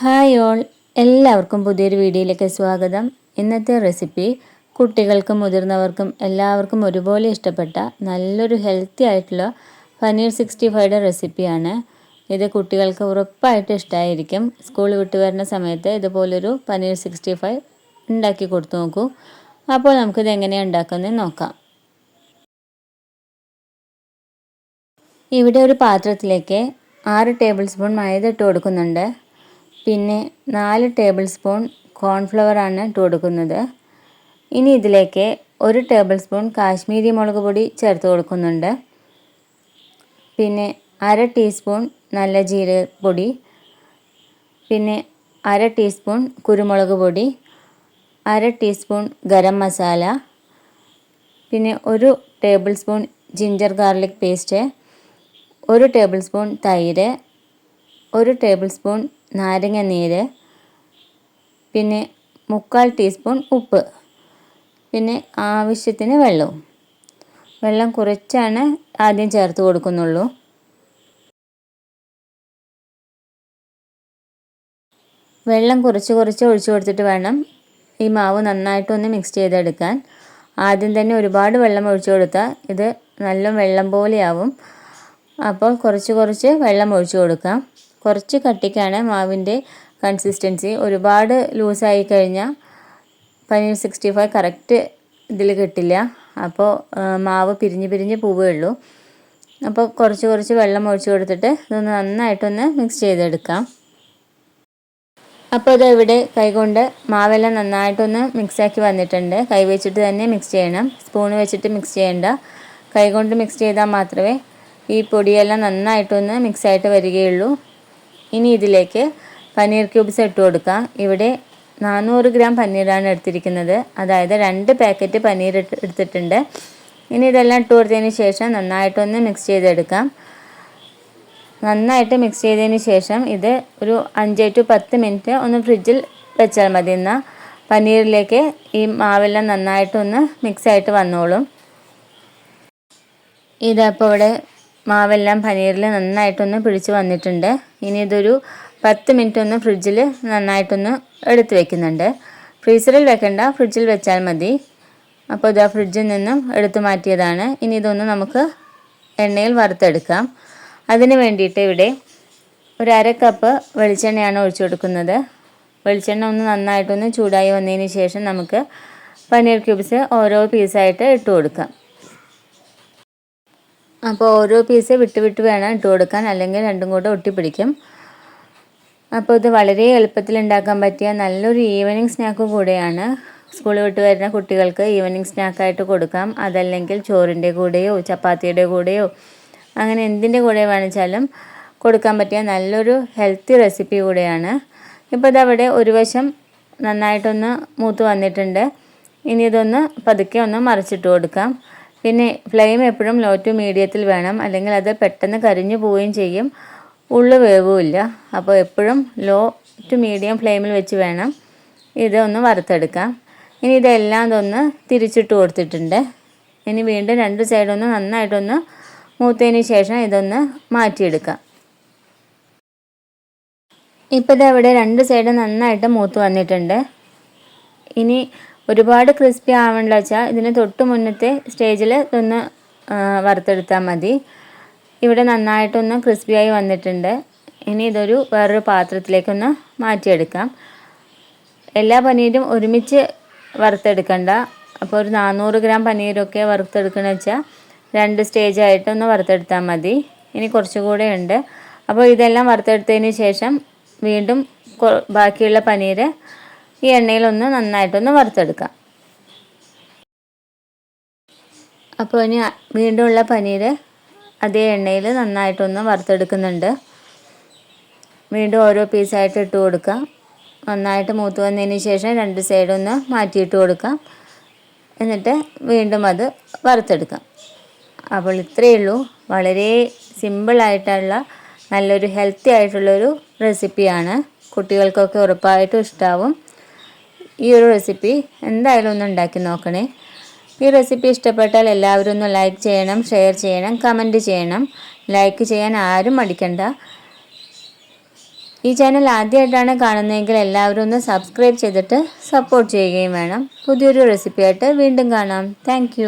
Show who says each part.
Speaker 1: Hi all. എല്ലാവർക്കും പുതിയൊരു വീഡിയോയിലേക്ക് സ്വാഗതം. ഇന്നത്തെ റെസിപ്പി കുട്ടികൾക്കും മുതിർന്നവർക്കും എല്ലാവർക്കും ഒരുപോലെ ഇഷ്ടപ്പെട്ട നല്ലൊരു ഹെൽത്തി ആയിട്ടുള്ള പനീർ സിക്സ്റ്റി ഫൈവയുടെ റെസിപ്പിയാണ്. ഇത് കുട്ടികൾക്ക് ഉറപ്പായിട്ട് ഇഷ്ടമായിരിക്കും സ്കൂൾ വിട്ട് വരുന്ന സമയത്ത് ഇതുപോലൊരു പനീർ സിക്സ്റ്റി ഫൈവ് ഉണ്ടാക്കി കൊടുത്തു നോക്കൂ. അപ്പോൾ നമുക്കിത് എങ്ങനെയാണ് ഉണ്ടാക്കുന്നത് നോക്കാം. ഇവിടെ ഒരു പാത്രത്തിലേക്ക് ആറ് ടേബിൾ സ്പൂൺ മൈദ ഇട്ട് കൊടുക്കുന്നുണ്ട്. പിന്നെ നാല് ടേബിൾ സ്പൂൺ കോൺഫ്ലവർ ആണ് ഇട്ട് കൊടുക്കുന്നത്. ഇനി ഇതിലേക്ക് ഒരു ടേബിൾ സ്പൂൺ കാശ്മീരി മുളക് പൊടി ചേർത്ത് കൊടുക്കുന്നുണ്ട്. പിന്നെ അര ടീസ്പൂൺ നല്ല ജീരകപ്പൊടി. പിന്നെ അര ടീസ്പൂൺ കുരുമുളക് പൊടി. അര ടീസ്പൂൺ ഗരം മസാല. പിന്നെ ഒരു tablespoon ginger garlic paste ഒരു ടേബിൾ സ്പൂൺ തൈര്. ഒരു ടേബിൾ സ്പൂൺ നാരങ്ങ നീര് പിന്നെ മുക്കാൽ ടീസ്പൂൺ ഉപ്പ് പിന്നെ ആവശ്യത്തിന് വെള്ളവും വെള്ളം കുറച്ചാണ് ആദ്യം ചേർത്ത് കൊടുക്കുന്നുള്ളൂ. വെള്ളം കുറച്ച് കുറച്ച് ഒഴിച്ചു കൊടുത്തിട്ട് വേണം ഈ മാവ് നന്നായിട്ടൊന്ന് മിക്സ് ചെയ്തെടുക്കാൻ. ആദ്യം തന്നെ ഒരുപാട് വെള്ളം ഒഴിച്ചു കൊടുത്താൽ ഇത് നല്ല വെള്ളം പോലെയാവും. അപ്പോൾ കുറച്ച് കുറച്ച് വെള്ളം ഒഴിച്ചു കൊടുക്കാം. കുറച്ച് കട്ടിക്കാണ് മാവിന്റെ കൺസിസ്റ്റൻസി ഒരുപാട് ലൂസായി കഴിഞ്ഞാൽ പനീർ സിക്സ്റ്റി ഫൈവ് കറക്റ്റ് ഇതിൽ കിട്ടില്ല. അപ്പോൾ മാവ് പിരിഞ്ഞ് പിരിഞ്ഞ് പോവുകയുള്ളൂ. അപ്പോൾ കുറച്ച് കുറച്ച് വെള്ളം ഒഴിച്ച് കൊടുത്തിട്ട് ഇതൊന്ന് നന്നായിട്ടൊന്ന് മിക്സ് ചെയ്തെടുക്കാം. അപ്പോൾ ഇത് ഇവിടെ കൈകൊണ്ട് മാവെല്ലാം നന്നായിട്ടൊന്ന് മിക്സാക്കി വന്നിട്ടുണ്ട്. കൈ വെച്ചിട്ട് തന്നെ മിക്സ് ചെയ്യണം. സ്പൂൺ വെച്ചിട്ട് മിക്സ് ചെയ്യേണ്ട. കൈകൊണ്ട് മിക്സ് ചെയ്താൽ മാത്രമേ ഈ പൊടിയെല്ലാം നന്നായിട്ടൊന്ന് മിക്സായിട്ട് വരികയുള്ളൂ. ഇനി ഇതിലേക്ക് പനീർ ക്യൂബ്സ് ഇട്ട് കൊടുക്കാം. ഇവിടെ നാനൂറ് ഗ്രാം പനീറാണ് എടുത്തിരിക്കുന്നത്. അതായത് രണ്ട് പാക്കറ്റ് പനീർ എടുത്തിട്ടുണ്ട്. ഇനി ഇതെല്ലാം ഇട്ട് കൊടുത്തതിന് ശേഷം നന്നായിട്ടൊന്ന് മിക്സ് ചെയ്തെടുക്കാം. നന്നായിട്ട് മിക്സ് ചെയ്തതിന് ശേഷം ഇത് ഒരു അഞ്ച് ടു പത്ത് മിനിറ്റ് ഒന്ന് ഫ്രിഡ്ജിൽ വെച്ചാൽ മതി. എന്നാൽ പനീറിലേക്ക് ഈ മാവെല്ലാം നന്നായിട്ടൊന്ന് മിക്സായിട്ട് വന്നോളും. ഇതപ്പോൾ ഇവിടെ മാവെല്ലാം പനീറിൽ നന്നായിട്ടൊന്ന് പിടിച്ച് വന്നിട്ടുണ്ട്. ഇനി ഇതൊരു പത്ത് മിനിറ്റ് ഒന്ന് ഫ്രിഡ്ജിൽ നന്നായിട്ടൊന്ന് എടുത്ത് വെക്കുന്നുണ്ട്. ഫ്രീസറിൽ വെക്കണ്ട ഫ്രിഡ്ജിൽ വെച്ചാൽ മതി. അപ്പോൾ ഇതാ ഫ്രിഡ്ജിൽ നിന്നും എടുത്തു മാറ്റിയതാണ്. ഇനി ഇതൊന്ന് നമുക്ക് എണ്ണയിൽ വറുത്തെടുക്കാം. അതിന് വേണ്ടിയിട്ട് ഇവിടെ ഒരു അര കപ്പ് വെളിച്ചെണ്ണയാണ് ഒഴിച്ചു കൊടുക്കുന്നത്. വെളിച്ചെണ്ണ ഒന്ന് നന്നായിട്ടൊന്ന് ചൂടായി വന്നതിന് ശേഷം നമുക്ക് പനീർ ക്യൂബ്സ് ഓരോ പീസായിട്ട് ഇട്ട് കൊടുക്കാം. അപ്പോൾ ഓരോ പീസ് വിട്ട് വിട്ട് വേണം ഇട്ട് കൊടുക്കാൻ. അല്ലെങ്കിൽ രണ്ടും കൂടെ ഒട്ടിപ്പിടിക്കും. അപ്പോൾ ഇത് വളരെ എളുപ്പത്തിൽ ഉണ്ടാക്കാൻ പറ്റിയ നല്ലൊരു ഈവനിങ് സ്നാക്ക് കൂടെയാണ്. സ്കൂളിൽ വിട്ട് വരുന്ന കുട്ടികൾക്ക് ഈവനിങ് സ്നാക്കായിട്ട് കൊടുക്കാം. അതല്ലെങ്കിൽ ചോറിന്റെ കൂടെയോ ചപ്പാത്തിയുടെ കൂടെയോ അങ്ങനെ എന്തിന്റെ കൂടെ വേണിച്ചാലും കൊടുക്കാൻ പറ്റിയ നല്ലൊരു ഹെൽത്തി റെസിപ്പി കൂടെയാണ്. ഇപ്പോൾ ഇതവിടെ ഒരു വശം നന്നായിട്ടൊന്ന് മൂത്ത് വന്നിട്ടുണ്ട്. ഇനി ഇതൊന്ന് പതുക്കെ ഒന്ന് മറിച്ചിട്ട് കൊടുക്കാം. പിന്നെ ഫ്ലെയിം എപ്പോഴും ലോ ടു മീഡിയത്തിൽ വേണം. അല്ലെങ്കിൽ അത് പെട്ടെന്ന് കരിഞ്ഞു പോവുകയും ചെയ്യും. ഉള്ളു വേവുമില്ല. അപ്പോൾ എപ്പോഴും ലോ ടു മീഡിയം ഫ്ലെയിമിൽ വെച്ച് വേണം ഇതൊന്ന് വറുത്തെടുക്കാം. ഇനി ഇതെല്ലാം ഇതൊന്ന് തിരിച്ചിട്ട് കൊടുത്തിട്ടുണ്ട്. ഇനി വീണ്ടും രണ്ട് സൈഡൊന്ന് നന്നായിട്ടൊന്ന് മൂത്തതിന് ശേഷം ഇതൊന്ന് മാറ്റിയെടുക്കാം. ഇപ്പോൾ ഇതവിടെ രണ്ട് സൈഡ് നന്നായിട്ട് മൂത്ത് വന്നിട്ടുണ്ട്. ഇനി ഒരുപാട് ക്രിസ്പി ആവണ്ട വെച്ചാൽ ഇതിന് തൊട്ട് മുന്നത്തെ സ്റ്റേജിൽ ഇതൊന്ന് വറുത്തെടുത്താൽ മതി. ഇവിടെ നന്നായിട്ടൊന്ന് ക്രിസ്പിയായി വന്നിട്ടുണ്ട്. ഇനി ഇതൊരു വേറൊരു പാത്രത്തിലേക്കൊന്ന് മാറ്റിയെടുക്കാം. എല്ലാ പനീരും ഒരുമിച്ച് വറുത്തെടുക്കണ്ട. അപ്പോൾ ഒരു നാനൂറ് ഗ്രാം പനീരൊക്കെ വറുത്തെടുക്കണമെന്ന് വെച്ചാൽ രണ്ട് സ്റ്റേജായിട്ടൊന്ന് വറുത്തെടുത്താൽ മതി. ഇനി കുറച്ചുകൂടെ ഉണ്ട്. അപ്പോൾ ഇതെല്ലാം വറുത്തെടുത്തതിന് ശേഷം വീണ്ടും ബാക്കിയുള്ള പനീര് ഈ എണ്ണയിലൊന്ന് നന്നായിട്ടൊന്ന് വറുത്തെടുക്കാം. അപ്പോൾ ഇനി വീണ്ടും ഉള്ള പനീര് അതേ എണ്ണയിൽ നന്നായിട്ടൊന്ന് വറുത്തെടുക്കുന്നുണ്ട്. വീണ്ടും ഓരോ പീസായിട്ട് ഇട്ട് കൊടുക്കാം. നന്നായിട്ട് മൂത്ത് വന്നതിന് ശേഷം രണ്ട് സൈഡൊന്ന് മാറ്റിയിട്ട് കൊടുക്കാം. എന്നിട്ട് വീണ്ടും അത് വറുത്തെടുക്കാം. അപ്പോൾ ഇത്രയേ ഉള്ളൂ. വളരെ സിമ്പിളായിട്ടുള്ള നല്ലൊരു ഹെൽത്തി ആയിട്ടുള്ളൊരു റെസിപ്പിയാണ് കുട്ടികൾക്കൊക്കെ ഉറപ്പായിട്ടും ഇഷ്ടാവും. ഈ ഒരു റെസിപ്പി എന്തായാലും ഒന്ന് ഉണ്ടാക്കി നോക്കണേ. ഈ റെസിപ്പി ഇഷ്ടപ്പെട്ടാൽ എല്ലാവരും ഒന്ന് ലൈക്ക് ചെയ്യണം ഷെയർ ചെയ്യണം കമന്റ് ചെയ്യണം. ലൈക്ക് ചെയ്യാൻ ആരും മടിക്കണ്ട. ഈ ചാനൽ ആദ്യമായിട്ടാണ് കാണുന്നതെങ്കിൽ എല്ലാവരും ഒന്ന് സബ്സ്ക്രൈബ് ചെയ്തിട്ട് സപ്പോർട്ട് ചെയ്യുകയും വേണം. പുതിയൊരു റെസിപ്പിയായിട്ട് വീണ്ടും കാണാം. താങ്ക്